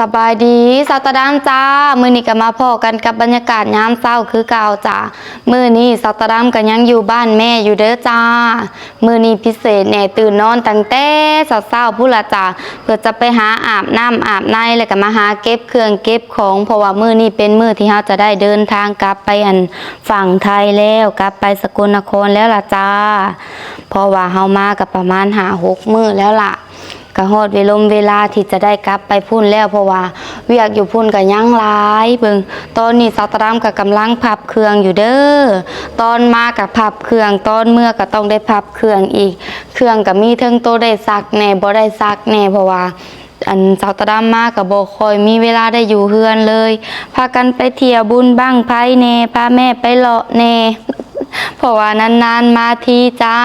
สบายดีสาวตะดามจ้า มือนี้ก็มาพอกันกับบรรยากาศยามเช้าคือเก่าจ้ามือนี้สาวตะดามก็ยังอยู่บ้านแม่อยู่เด้อจ้า มือนี้พิเศษแหน่ตื่นนอนตั้งแต่เช้าๆพุ่นละจ้าเพื่อจะไปหาอาบน้ำอาบในแล้วก็มาหาเก็บเครื่องเก็บของเพราะว่ามือนี้เป็นมือที่เฮาจะได้เดินทางกลับไปอันฝั่งไทยแล้วกลับไปสกลนครแล้วล่ะจ้าเพราะว่าเฮามาก็ประมาณ5-6มื้อแล้วล่ะ ก็ฮอดเวลมเวลาที่จะได้กลับไปพุ่นแล้วเพราะว่าเวียกอยู่พุ่นก็ยังหลายเบิงตอนนี้สาวตรามก็กำลังพับเครื่องอยู่เด้อตอนมากับพับเครื่องตอนเมื่อก็ต้องได้พับเครื่องอีก เครื่องก็มีเทิงโตได้ซักแน่บ่ได้ซักแน่เพราะว่าอันสาวตะดามมากับโบคอยมีเวลาได้อยู่เฮือนเลย พากันไปเที่ยวบุญบ้างไผแหน่พาแม่ไปเลาะแหน่ เพราะว่านานๆมาทีจ้า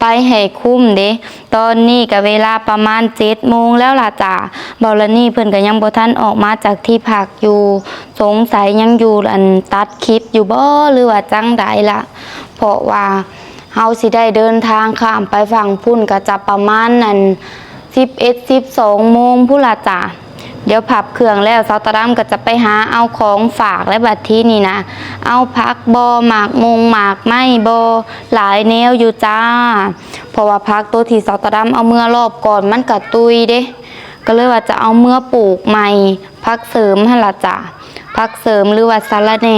ไปให้คุ้มเด้ตอนนี้ก็เวลาประมาณเจ็ดโมงแล้วล่ะจ้าบอลนี่เพิ่อนก็ยังบ่ทันออกมาจากที่พักอยู่ สงสัยยังอยู่อันตัดคลิปอยู่บ่หรือว่าจังใดล่ะ เพราะว่าเฮาสิได้เดินทางข้ามไปฝั่งพุ่นก็จะประมาณนั้น11 12โมงพุ่นล่ะจ้า เดี๋ยวผับเครื่องแล้วซาตะดัมก็จะไปหาเอาของฝากและบัดที่นี่นะ เอาพักบอหมากมงหมากไม้บอหลายแนวอยู่จ้า เพราะว่าพักตัวที่ซาตะดัมเอาเมื่อรอบก่อนมันกระตุยเด้ก็เลยว่าจะเอาเมื่อปลูกใหม่พักเสริมให้ละจ้ะพักเสริมหรือว่าสาระเน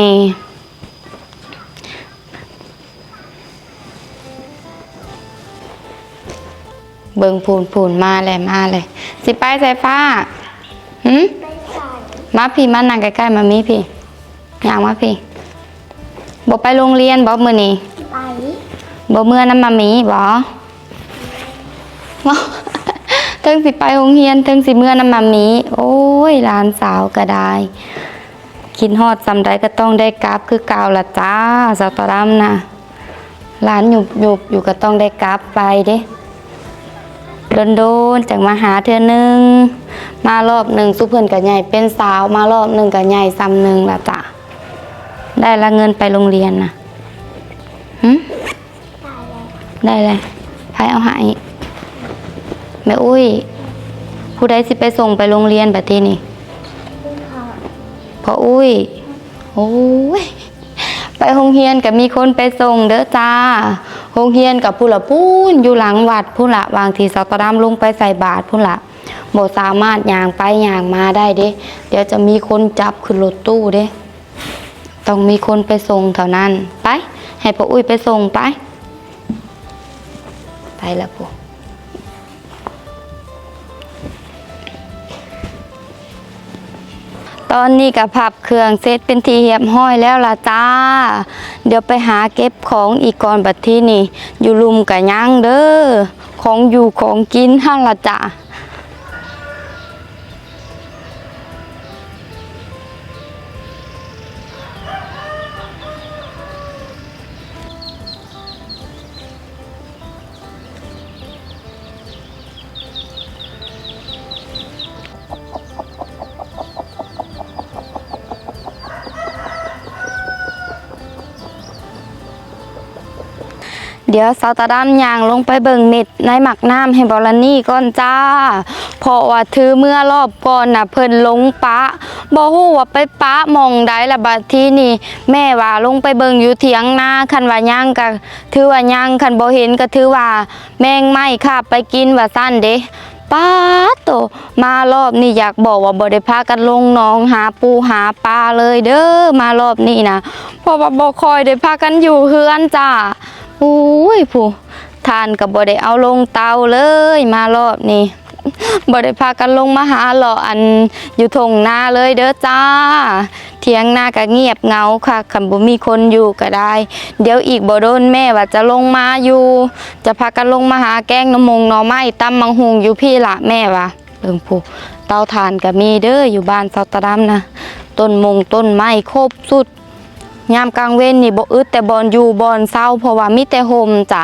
เบิงพูนพูนมาเลยมาเลย สิไปสายฟ้า หืมมาพี่มานั่งใกล้ๆมามีพี่อยากมาพี่บอกไปโรงเรียนบอกมือนี่ไปบอกเมื่อน้ำมามีบอเทิงสิไปโรงเรียนเทิงสิเมื่อน้ำมามี โอ้ยหลานสาวก็ได้กินฮอดซำใดก็ต้องได้กราบคือเก่าละจ้าสาวตรำนะหลานหยุบหยุบอยู่ก็ต้องได้กราบไปเด้ โดนโดนๆจากมาหาเธอหนึ่งมารอบหนึ่งสุเพิ่นกับใหญ่เป็นสาว มารอบหนึ่งกับใหญ่ซ้ำหนึ่งละจ้ะได้ละเงินไปโรงเรียนนะหึตายแล้วได้เลยใครเอาใหายแม่อุ้ย ผู้ใดสิไปส่งไปโรงเรียนแบบที่นี่คุณพ่อพออุ้ย โอ้ย ไปโรงเรียนกับมีคนไปส่งเด้อจ้าโรงเรียนกับผู้ละปูนอยู่หลังวัดผู้ละบางทีสตอดามลงไปใส่บาตรผู้ละบ่สามารถย่างไปย่างมาได้เด้ เดี๋ยวจะมีคนจับขึ้นรถตู้เด้ ต้องมีคนไปส่งเท่านั้น ไป ให้พ่ออุ้ยไปส่งไป ไปแล้วพ ตอนนี้กับพับเครื่องเซตเป็นทีเหียบห้อยแล้วล่ะจ้า เดี๋ยวไปหาเก็บของอีกก่อนบัดที่นี่ อยู่ลุมกับย่างเด้อ ของอยู่ของกินห้าละจ้า เดี๋ยวสาวตาดำยางลงไปเบิ่งเม็ดในหมักน้ำให้บอลนี่ก่อนจ้า เพราะว่าถือเมื่อรอบก่อนน่ะเพิ่นลงปะบ่ฮู้ว่าไปปะมองใดละบัดที่นี่ แม่ว่าลงไปเบิ่งอยู่เถียงนาคันว่าย่างก็ถือว่าย่างคันบ่เห็นก็ถือว่า แมงไหม้ค่ะไปกินว่าซั่นเด้ป้าโตมารอบนี้อยากบอกว่าบ่ได้พากันลงหนองหาปูหาปลาเลยเด้อมารอบนี้นะเพราะว่าบ่คอยได้พากันอยู่เฮือนจ้า อุ้ยผู้ทานกับบ่ได้เอาลงเตาเลยมารอบนี้บ่ได้พากันลงมาหาหล่ออันอยู่ทงนาเลยเด้อจ้าเถียงหน้าก็เงียบเงาค่ะคันบ่มีคนอยู่ก็ได้ เดี๋ยวอีกบ่โดนแม่ว่าจะลงมาอยู่ จะพากันลงมาหาแกงน้ำมงหน่อไม้ตำมังหุงอยู่พี่ละแม่ว่าเบิ่องผู้เตาถ่านก็มีเด้ออยู่บ้านเซาตะดำนะต้นมงต้นไม้ครบสุด ยามกลางเว้นนี่บ่อึดแต่บอนอยู่บอนเศร้าเพราะว่ามีแต่โฮมจ้ะ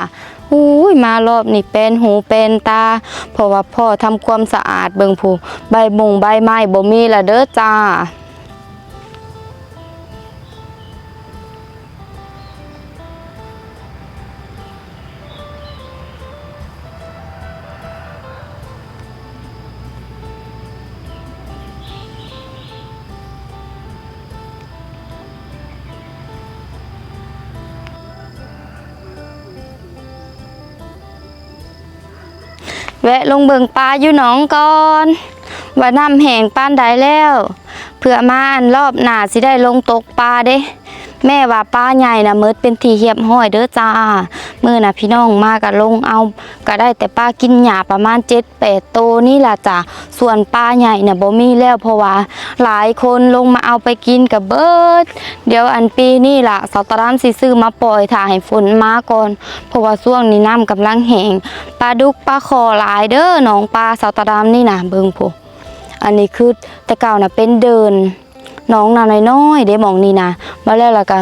อุ้ยมารอบนี่เป็นหูเป็นตา เพราะว่าพ่อทำความสะอาดเบิ่งผู้ใบมงใบไม้บ่มีละเด้อจ้า แวะลงเบิงปลาอยู่หนองก่อนว่าน้ำแห้งปานใดแล้ว เพื่อมาอันรอบหน้าสิได้ลงตกปลาเด้ แม่ว่าปลาใหญ่นะเมิดเป็นทีเหียบห้อยเด้อจ้ามื้อนะพี่น้องมาก็ลงเอาก็ได้แต่ปลากินหญ้าประมาณ7 8โตวนี่ล่ะจ้ะส่วนปลาใหญ่น่ะบ่มีแล้วเพราะว่าหลายคนลงมาเอาไปกินกับเบิด เดี๋ยวอันปีนี่ล่ะสตรามสิซื้อมาปล่อยถ่าให้ฝนมาก่อนเพราะว่าช่วงนี้น้ำกำลังแห้งปลาดุกปลาคอหลายเด้อหนองปลาสตรามนี่นะเบิ่งพุอันนี้คือแต่เก่าน่ะเป็นเดิน น้องนาน้อยๆเด้มองนี่นะมาแล้วล่ะก็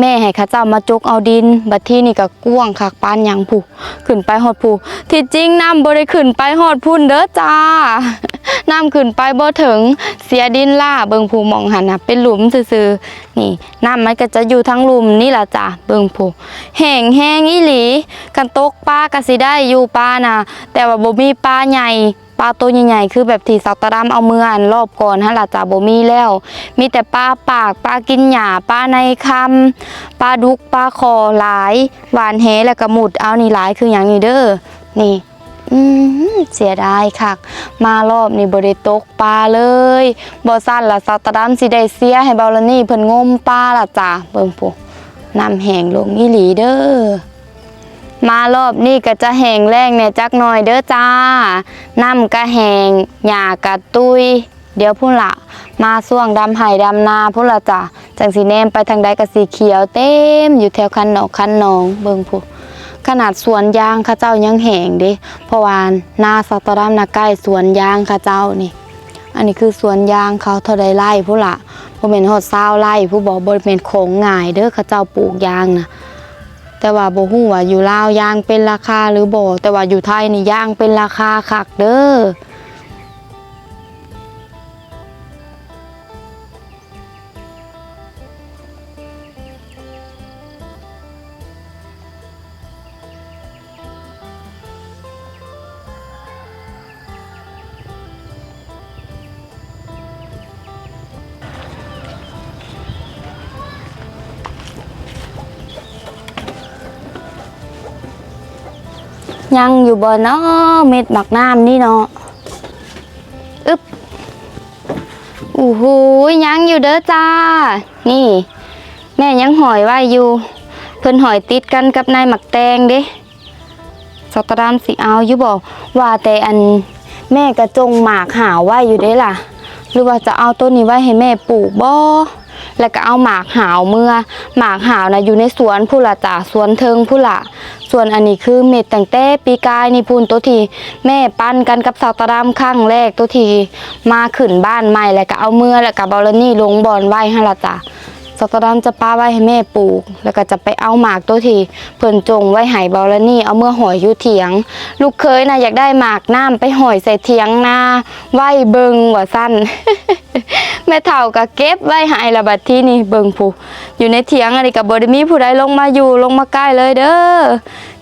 แม่ให้ข้าเจ้ามาจกเอาดิน บัดที่นี่ก็กว้างคักปานยังผูขึ้นไปฮอดผูที่จริงน้ำบ่ได้ขึ้นไปฮอดพุ่นเด้อจ้าน้ำขึ้นไปบ่ถึงเสียดินล่าเบิงผูมองหันนะเป็นหลุมซื่อๆนี่น้ำมันก็จะอยู่ทั้งหลุมนี่ล่ะจ้าเบิงผูแห้งแห้งอีหลี กันตกปลาก็สิได้อยู่ปลาน่ะแต่ว่าบ่มีปลาใหญ่ ปลาตัวใหญ่ๆคือแบบที่สักตะดำเอามืออันรอบก่อนฮะล่ะจ้าบ่มีแล้ว มีแต่ปลาปากปลากินหญ้าปลาในคำปลาดุกปลาคอหลาย หวานแหแล้วก็หมุดเอานี่หลายคืออย่างนี้เด้อนี่อืมเสียดายคักมารอบนี้บ่ได้ตกปลาเลยบ่ซั่นล่ะสัตะดำสิได้เสียให้เบาละนี่เพิ่นงมปลาล่ะจ้าเบิ่งพุน้ำแห้งลงอีหลีเด้อ มารอบนี้ก็จะแห้งแรงเนี่ยจักหน่อยเด้อจ้า น้ำก็แห้งหญ้าก็ตุย เดี๋ยวพุ่นละมาส่วงดำไห่ดำนาพุ่นละจ้ะจังสีแนมไปทางใดก็สีเขียวเต็มอยู่แถวคันหนองคันหนองเบิงผู้ขนาดสวนยางข้าเจ้ายังแห้งเด้เพราะว่านาสตอดามนาใกล้สวนยางข้าเจ้านี่ อันนี้คือสวนยางเขาเท่าใดไร่พุ่นละบ่แม่นฮอด20ไร่ผู้บอกบ่แม่นโขงง่ายเด้อเขาเจ้าปลูกยางน่ะ แต่ว่าบ่ฮู้ว่าอยู่ลาวยางเป็นราคาหรือบ่แต่ว่าอยู่ไทยนี่ยางเป็นราคาคักเด้อ ยังอยู่บ่เนาะเม็ดหมักน้ำนี่เนาะอึ๊บโอ้โหยังอยู่เด้อจ้า นี่ แม่ยังหอยไว้อยู่ เพิ่นหอยติดกันกับนายหมักแตงเด้สตรามสิเอาอยู่บอกว่าแต่อันแม่กระจงหมากหาวไว้อยู่เด้ล่ะ หรือว่าจะเอาต้นนี้ไว้ให้แม่ปลูกบ่ แล้วก็เอาหมากหาวเมื่อ หมากหาวนะอยู่ในสวนผู้ละจ่าสวนเทิงผู้ละส่วนอันนี้คือเม็ดแตงแต้ปีกายนี่พูนตัวทีแม่ปั้นกันกับสาวตะรามครั้งแรกตัวทีมาขึ้นบ้านใหม่แล้วก็เอาเมื่อแล้วก็บอลนี่ลงบอลไว้ให้ละจ่า สตอดามจะป้าไว้ให้แม่ปลูก แล้วก็จะไปเอาหมากตัวที่เพิ่นจงไว้หายเบาแล้วนี่เอาเมื่อหอยอยู่เถียง ลูกเคยนะอยากได้หมากน้ำไปหอยใส่เถียงนาไหวเบิงว่าสั้นแม่เฒ่าก็เก็บไว้หายละบัดที่นี่เบิงผู้อยู่ในเถียงอันนี้กับบไดมีผู้ใดลงมาอยู่ลงมาใกล้เลยเด้อ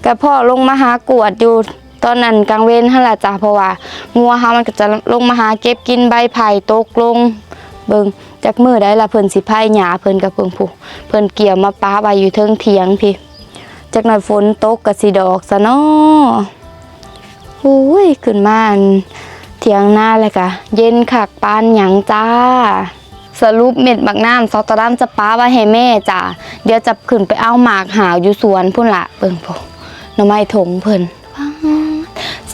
กับพ่อลงมาหากวดอยู่ตอนนั้นกลางเว้นหั่นล่ะจ้ะเพราะว่างัวเฮามันก็จะลงมาหาเก็บกินใบไผ่ตกลง เบิ่งจากมือได้ละเพิ่นสิพายหญ้าเพิ่นกับเพิ่งผู้เพิ่นเกี่ยวมาป้าไว้อยู่เทิงเถียงพี่จากหน่อยฝนตกก็สิดอกซะเนาะโอ้ยขึ้นมาเถียงหน้าเลยค่ะเย็นคักปานหยังจ้า สรุปเม็ดบักน้ำซอตะดามจะป้าไว้ให้แม่จ้าเดี๋ยวจะขึ้นไปเอาหมากหาวอยู่สวนพุ่นละเบิ่งพอหน่อไม้ถงเพิ่น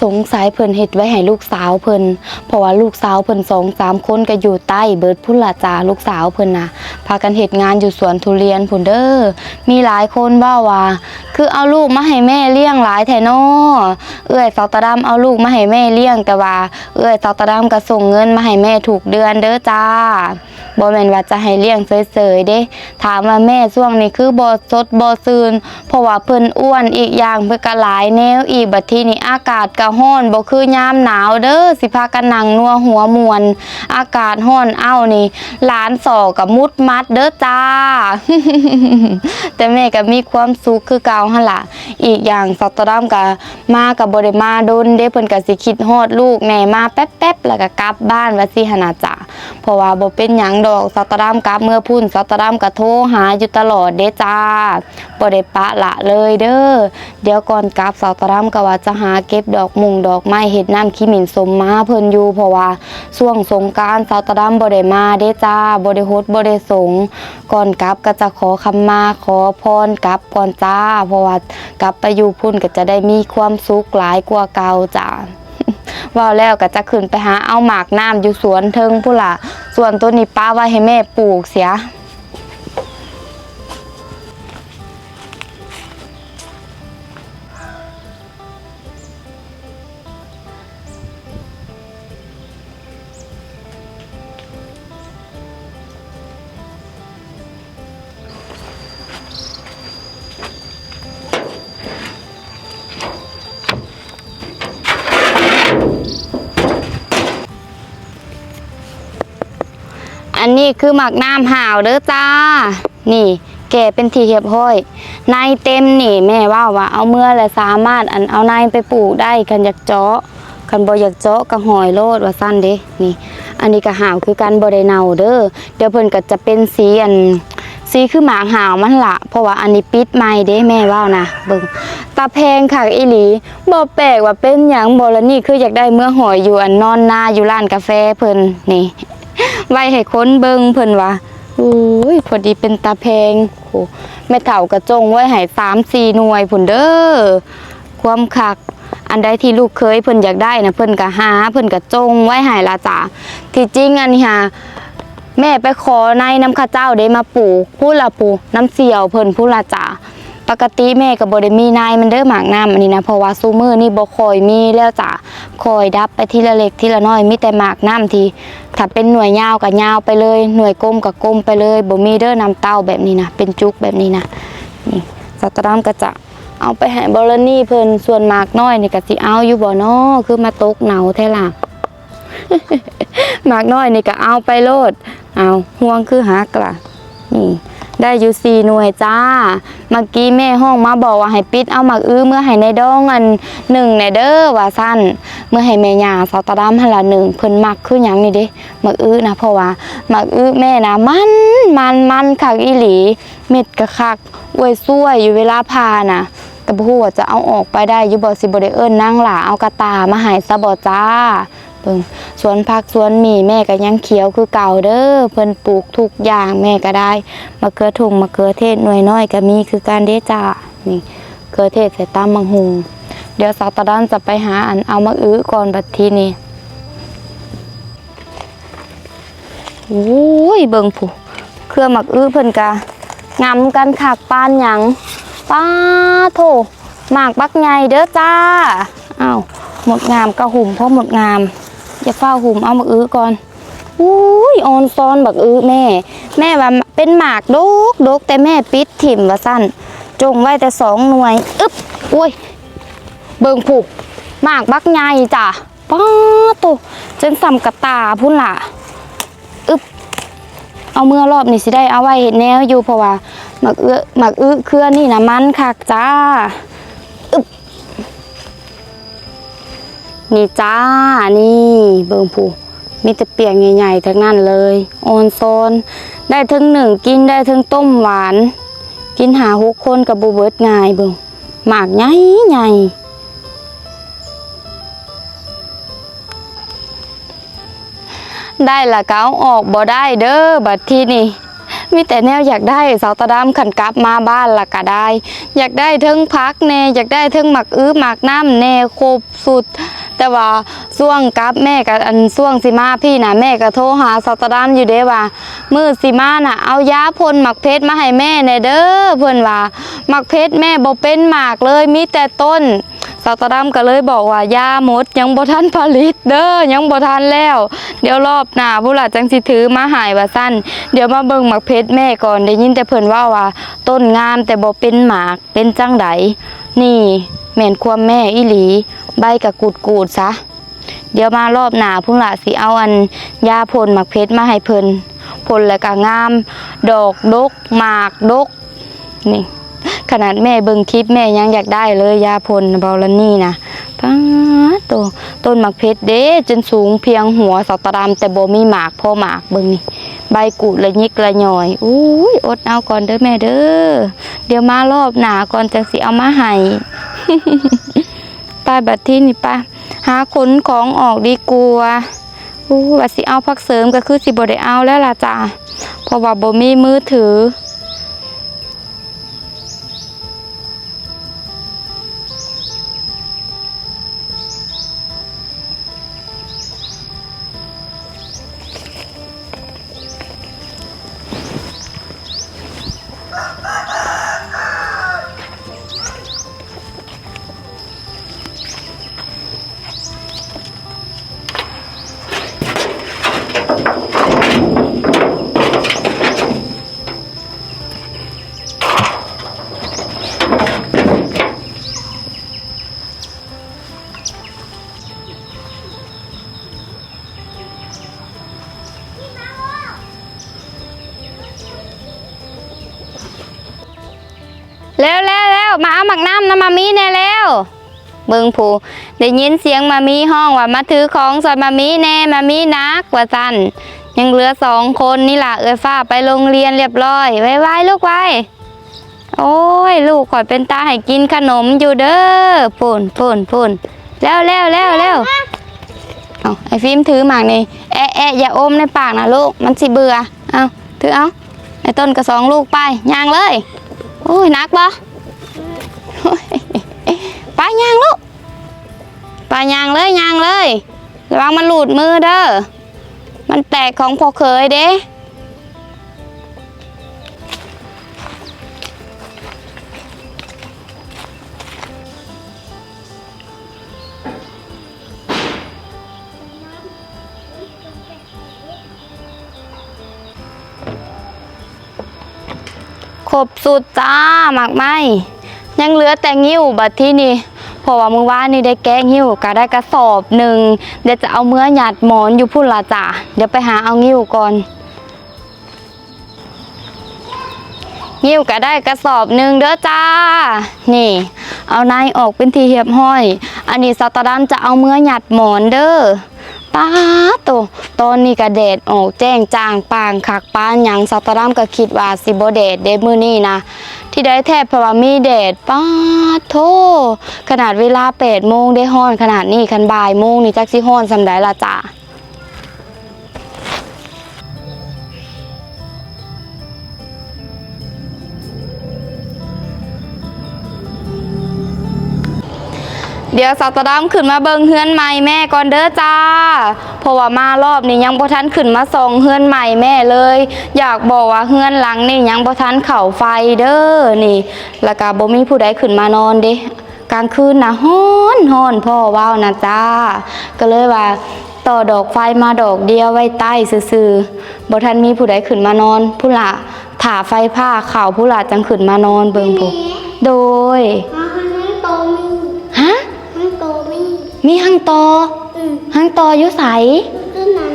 สงสัยเพิ่นเฮ็ดไว้ให้ลูกสาวเพิ่นเพราะว่าลูกสาวเพิ่นสองสามคนก็อยู่ใต้เบิดพุ่นละจ้าลูกสาวเพิ่นน่ะพากันเฮ็ดงานอยู่สวนทุเรียนพุ่นเด้อมีหลายคนว่าว่าคือเอาลูกมาให้แม่เลี้ยงหลายแท้นอเอื้อยสาวตะดำเอาลูกมาให้แม่เลี้ยงแต่ว่า เอื้อยสาวตะดำก็ส่งเงินมาให้แม่ถูกเดือนเด้อจ้า บ่แม่นว่าจะให้เลี้ยงเฉยๆเด้ ถามว่าแม่ช่วงนี้คือบ่สดบ่ซืนเพราะว่าเพิ่นอ้วนอีกอย่างเพิ่นก็หลายแนวอีกบัดทีนี้อากาศก็ร้อนบ่คือยามหนาวเด้อสิพากันนั่งนัวหัวมวน อากาศร้อนเอ้านี่หลานสอกับมุดมัดเด้อจ้า แต่แม่ก็มีความสุขคือเก่าหั่นล่ะ อีกอย่างสตอดามก็มากับบ่ได้มาดนเด้เพิ่นก็สิคิดฮอดลูกแม่มาแป๊บๆแล้วก็กลับบ้านว่าสิหั่นน่ะจ้ะ เพราะว่าบ่เป็นหยังดอกสตรามกับเมื่อพุ่นสตรามก็โทรหาอยู่ตลอดเด้จ้าบ่ได้ปะละเลยเด้อเดี๋ยวก่อนกลับสตรามก็ว่าจะหาเก็บดอกมุงดอกไม้เฮ็ดน้ำขี้หมิ่นสมมาเพิ่นอยู่เพราะว่าช่วงสงกรานต์สตรามบ่ได้มาเด้จ้าบ่ได้ฮดบ่ได้สงก่อนกลับก็จะขอคำมาขอพรกลับก่อนจ้า เพราะว่ากลับไปอยู่พุ่นก็จะได้มีความสุขหลายกว่าเก่าจ้า ว่าแล้วก็จะขึ้นไปหาเอาหมากน้ำอยู่สวนเทิงผู้ล่ะส่วนต้นนี้ป้าไว้ให้แม่ปลูกเสีย นนี้คือหมักน้ำห่าวเด้อจ้า นี่ แก่เป็นทีเรียบห้อย ในเต็มนี่แม่ว่าว่าเอาเมื่อและสามารถอันเอาในไปปลูกได้กันอยากเจาะคันบ่อยากเจาะก็หอยโลดว่าสั้นเด้นี่ อันนี้ก็ห่าวคือกันบ่ได้เน่าเด้อเดี๋ยวเพิ่นก็จะเป็นสีอันสีคือหมากหาวมันละเพราะว่าอันนี้ปิดใหม่เด้แม่ว่านะเบิ่งตาแพงค่ะอีหลีบ่แปลกว่าเป็นหยังบ่ละนี่คืออยากได้เมื่อหอยอยู่อันนอนนาอยู่ร้านกาแฟเพิ่นนี่ ไว้ให้ค้นเบิงเพิ่นว่าอุ้ยพอดีเป็นตาแพงโหแม่เฒ่ากระจงไว้ให้สามสี่หน่วยพุ่นเด้อความคัก อันใดที่ลูกเคยเพิ่นอยากได้นะเพิ่นก็หาเพิ่นก็จงไว้ให้ละจ้ะที่จริงอันนี้ฮะแม่ไปขอในน้ำข้าเจ้าได้มาปลูกผู้ละปลูกน้ำเสียวเพิ่นผู้ละจ้ะ ปกติแม่ก็บ่ได้มีนายมันเด้อหมากน้ำอันนี้นะเพราะว่าซูมือนี่บ่คอยมีแล้วจ้ะคอยดับไปทีละเล็กทีละน้อยมีแต่หมากน้ำทีถ้าเป็นหน่วยยาวก็ยาวไปเลย หน่วยกลมก็กลมไปเลยบ่มีเด้อนำเต้าแบบนี้นะเป็นจุกแบบนี้นะนี่สตรามก็จะเอาไปให้บอลนี่เพิ่นส่วนหมากน้อยนี่ก็สิเอาอยู่บ่น้อคือมาตกเหนาแท้ล่ะมากน้อยนี่ก็เอาไปโลดเอาห่วงคือหักล่ะนี่ ได้อยู่สี่หน่วยจ้า เมื่อกี้แม่ห้องมาบอกว่าให้ปิดเอาหมักอื้อเมื่อให้ในดองอันหนึ่งในเด้อว่าสั้น เมื่อให้แม่ยาสาวตาดำหันละหนึ่งเพิ่นมักคือหยังนี่ด้หมักอื้อนะเพราะว่าหมักอื้อแม่นะมันมันมันคักอีหลี เม็ดกะคักอวยซวยอยู่เวลาพานะแต่บ่ฮู้ว่าจะเอาออกไปได้ยู่บ่สิบ่ได้เอิ้นนางหลาเอากระตามาให้ซะบ่จ้า เบิ่งสวนผักสวนหมีแม่ก็ยังเขียวคือเก่าเด้อเพิ่นปลูกทุกอย่างแม่ก็ได้มะเขือถุงมะเขือเทศหน่วยน้อยก็มีคือการเด้จ้านี่เขือเทศใส่ตามมังหุงเดี๋ยวสาวตะดันจะไปหาอันเอามะอื้อก่อนบัดทีนี้โอ้ยเบิ่งผู้เครือมักอื้อเพิ่นกะงำกันขากปานหยังป้าโถหมากบักใหญ่เด้อจ้าอ้าวหมดงามกะหุ่มเพราะหมดงาม อย่าเฝ้าหุ่มเอามักอื้อก่อนอุ้ยออนซอนบักอื้อแม่ แม่ว่าเป็นหมากดกดกแต่แม่ปิดถิ่มว่าสั้นจงไว้แต่สองหน่วยอึ๊บอุ้ยเบิงผูกหมากบักใหญ่จ้ะป้าโตจนสัมกระตาพุ่นล่ะอึ๊บเอาเมื่อรอบนี้สิได้เอาไว้เห็นแนวอยู่เพราะว่าหมักเอื้อหมักอื้อเครือนี่นะมันคักจ้า นี่จ้า นี่เบิงผูมีแต่เปียกใหญ่ๆทั้งนั้นเลยออนโซน ได้ถึงหนึ่งกินได้ถึงต้มหวาน กินหาหกคนกับบูเบิร์ดง่ายเบิงหมากใหญ่ใหญ่ได้ละก็เอาออกบ่ได้เด้อบัดที่นี่ มีแต่แนวอยากได้เสาตะดำขันกลับมาบ้านละก็ได้ อยากได้เทิงพักแน่อยากได้เทิงหมักอื้อหมักน้ำแน่ครบสุด แต่ว่าช่วงกลับแม่กับอันช่วงสิมาพี่นะแม่ก็โทรหาเสาตะดำอยู่เด้ว่ามือสิมาน่ะเอายาพ่นหมักเพชรมาให้แม่แน่เด้อเพื่อนว่าหมักเพชรแม่บ่เป็นหมากเลยมีแต่ต้น สาวตาดำก็เลยบอกว่ายาหมดยังบ่ทันผลิตเด้อยังบ่ทันแล้ว เดี๋ยวรอบหน้าผู้หลาจังสิถือมาหายว่าสั้นเดี๋ยวมาเบิ่งหมักเพชรแม่ก่อนได้ยินแต่เพิ่นว่าว่า ต้นงามแต่บ่เป็นหมากเป็นจังไดนี่แม่นความแม่อีหลี ใบกะกูดกูดซะเดี๋ยวมารอบหนาพุ่นละสิเอาอันยาพ่นหมักเพชรมาให้เพิ่นพ่นแล้วก็งาม ดอกดกหมากดกนี่ ขนาดแม่เบิ่งคลิปแม่ยังอยากได้เลยยาพ่นบอลนี่นะป้าดโตต้นหมากเพชรเด้จนสูงเพียงหัวเสาตะดำแต่บ่มีหมากพ่อหมากเบิ่งนี่ใบกูดละยิกละหน่อยอุ้ยอดเอาก่อนเด้อแม่เด้อเดี๋ยวมารอบหนาก่อนจังสิเอามาให้ไปบัดที่นี่ปะหาขนของออกดีกว่าอู้ว่าสิเอาพักเสริมก็คือสิบ่ได้เอาแล้วล่ะจ้ะเพราะว่าบ่มีมือถือ เร็วมาเอาหมักน้ำน้ำมามีแน่แล้ว เบิงผูได้ยินเสียงมามีห้องว่ามาถือของซอยมามีแน่มามีนักว่าสันยังเหลือสองคนนี่ล่ะเอ้ยฟ้าไปโรงเรียนเรียบร้อยไว้ไว้ลูกไว้โอ้ย ลูกข่อยเป็นตาให้กินขนมอยู่เด้อปุ่นปุ่นปุ่นเร็วเร็วเร็วเร็วเอาไอ้ฟิล์มถือหมากนี่แอะแอะอย่าอมในปากนะลูกมันสิเบื่อเอาถือเอาไอ้ต้นกระสองลูกไปย่างเลยโอ้ยนักปะ โอ้ยไปยางลูกไปยางเลยยางเลยระวังมันหลุดมือเด้อมันแตกของพอเคยเด้ครบสุดจ้าหมากไหม ยังเหลือแต่งิ้วบัดที่นี่เพราะว่ามึงว่านี่ได้แก้งิ้วก็ได้กระสอบหนึ่งเดี๋ยวจะเอาเมื่อหยาดหมอนอยู่พุ่นละจ้ะเดี๋ยวไปหาเอางิ้วก่อนงิ้วก็ได้กระสอบหนึ่งเด้อจ้า นี่ เอาในออกเป็นทีเหียบห้อย อันนี้สตาดัมจะเอาเมื่อหยาดหมอนเด้อป้าโตตอนนี้ก็แดดออกแจ้งจางปางคักป้านหยังสัตว์รามก็คิดว่าสิบ่แดดเด้มื้อนี้นะ ที่ได้แทบเพราะว่ามีแดดป้าโทขนาดเวลา8โมงได้ห้อนขนาดนี้คันบ่ายโมงนี่จักสิห้อนสำได้ละจ้า เดี๋ยวสัตว์ดำขึ้นมาเบิงเฮือนใหม่แม่ก่อนเด้อจ้า เพราะว่ามารอบนี้ยังบ่ทันขึ้นมาส่องเฮือนใหม่แม่เลย อยากบอกว่าเฮือนหลังนี่ยังบ่ทันเข่าไฟเด้อนี่ แล้วก็บ่มีผู้ใดขึ้นมานอนเด้กลางคืนนะฮ้อนฮ้อนพ่อว้าวนะจ้า ก็เลยว่าต่อดอกไฟมาดอกเดียวไว้ใต้ซื่อๆบ่ทันมีผู้ใดขึ้นมานอนผู้ละถ่าไฟผ้าข่าวผู้ละจังขึ้นมานอนเบิ่งผู้โดยอ๋อฮังโตมีฮะ มีมีหังตออืมหังตออยู่ไสคือนั้น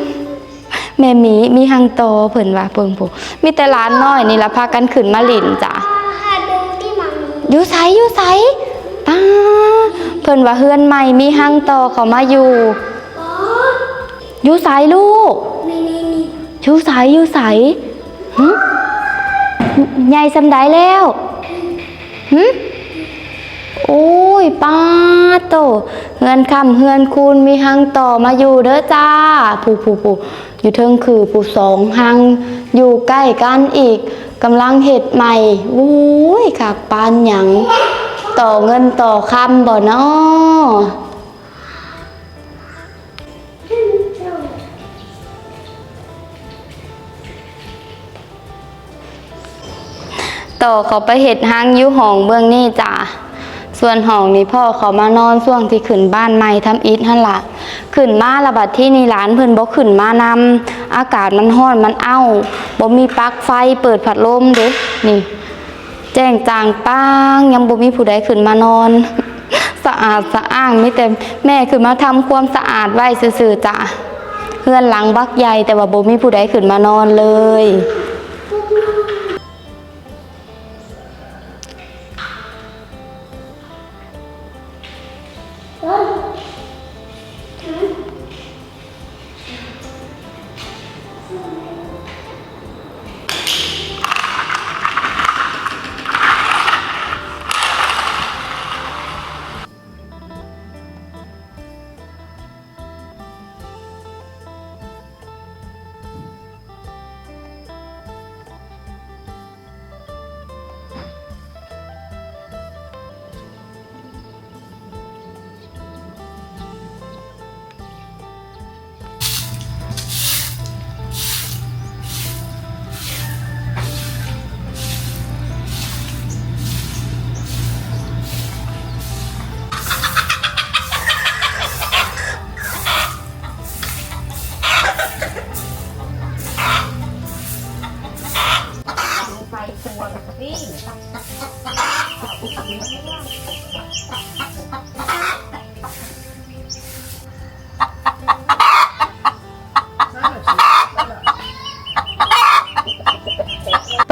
แม่หมีมีหังตอเพิ่นว่าเพิ่งผู้มีแต่หลานน้อยนี่ละพากันขึ้นมาหลินจ้ะหาดูที่มันอยู่ไสอยู่ไสป้าเพิ่นว่าเฮือนใหม่มีหังตอเขามาอยู่อ๋ออยู่ไสลูกนี่นี่นี่อยู่ไสอยู่ไสหึใหญ่สำใดแล้วหึ โอ้ยป้าโตเฮือนคำเฮือนคูณมีหังต่อมาอยู่เด้อจ้าผู้ผู้ผู้อยู่เทิงคือผู้สองหังอยู่ใกล้กันอีกกำลังเห็ดใหม่อุ้ยขากปานหยังต่อเงินต่อคำบ่เนาะต่อเขาไปเห็ดหางอยุห้องเบื้องนี่จ้ะ ส่วนห้องนี่พ่อเขามานอนช่วงที่ขึ้นบ้านใหม่ทำอิฐหั่นละขึ้นมาระบาดที่นี่หลานเพิ่นบ่ขึ้นมานำอากาศมันร้อนมันเอ้าบ่มีปลั๊กไฟเปิดพัดลมเด้นี่ แจ้งจางป้างยังบ่มีผู้ใดขึ้นมานอนสะอาดสะอ้างไมีแต่แม่ขึ้นมาทำความสะอาดไว้ซื่อๆจ้ะเพื่อนหลังบักใหญ่แต่ว่าบ่มีผู้ใดขึ้นมานอนเลย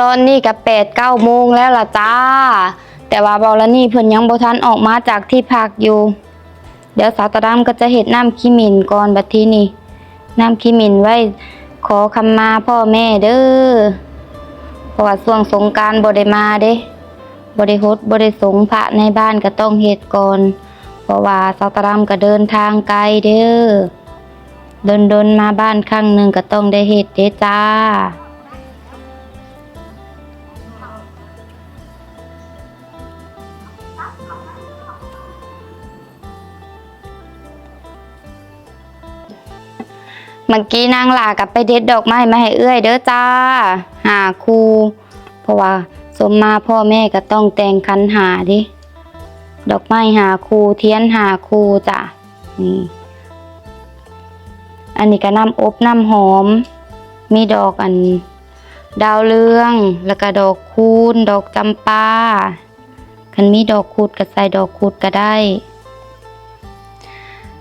ตอนนี้ก็แปดเก้าโมงแล้วล่ะจ้า แต่ว่าบอลนี่เพิ่นยังบ่ทันออกมาจากที่พักอยู่ เดี๋ยวสาวตะดำก็จะเฮ็ดน้ำขี้หมิ่นก่อนบัดทีนี้น้ำขี้หมิ่นไว้ขอคำมาพ่อแม่เด้อเพราะว่าช่วงสงการบ่ได้มาเด้บ่ได้ฮดบ่ได้สงพระในบ้านก็ต้องเฮ็ดก่อนเพราะว่าสาวตะดำก็เดินทางไกลเด้อเดินๆมาบ้านครั้งหนึ่งก็ต้องได้เฮ็ดเด้จ้า เมื่อกี้นางหลากับไปเด็ดดอกไม้มาให้เอื้อยเด้อจ้าหาครูเพราะว่าสมมาพ่อแม่ก็ต้องแต่งคันหาดิดอกไม้หาครูเทียนหาครูจ้ะนี่อันนี้ก็น้ำอบน้ำหอม มีดอกอัน ดาวเรือง แล้วก็ดอกคูณ ดอกจำปาคันมีดอกคูดก็ใส่ดอกคูดก็ได้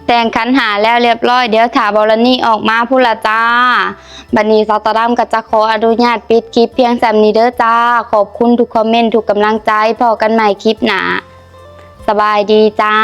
แต่งคันหาแล้วเรียบร้อย เดี๋ยวถาบอลนี่ออกมาพูดละจ้า บันนี้ซาตาดัมก็จะขออนุญาตปิดคลิปเพียงแซมนี้เด้อจ้า ขอบคุณทุกคอมเมนต์ทุกกำลังใจพอกันใหม่คลิปหนาสบายดีจ้า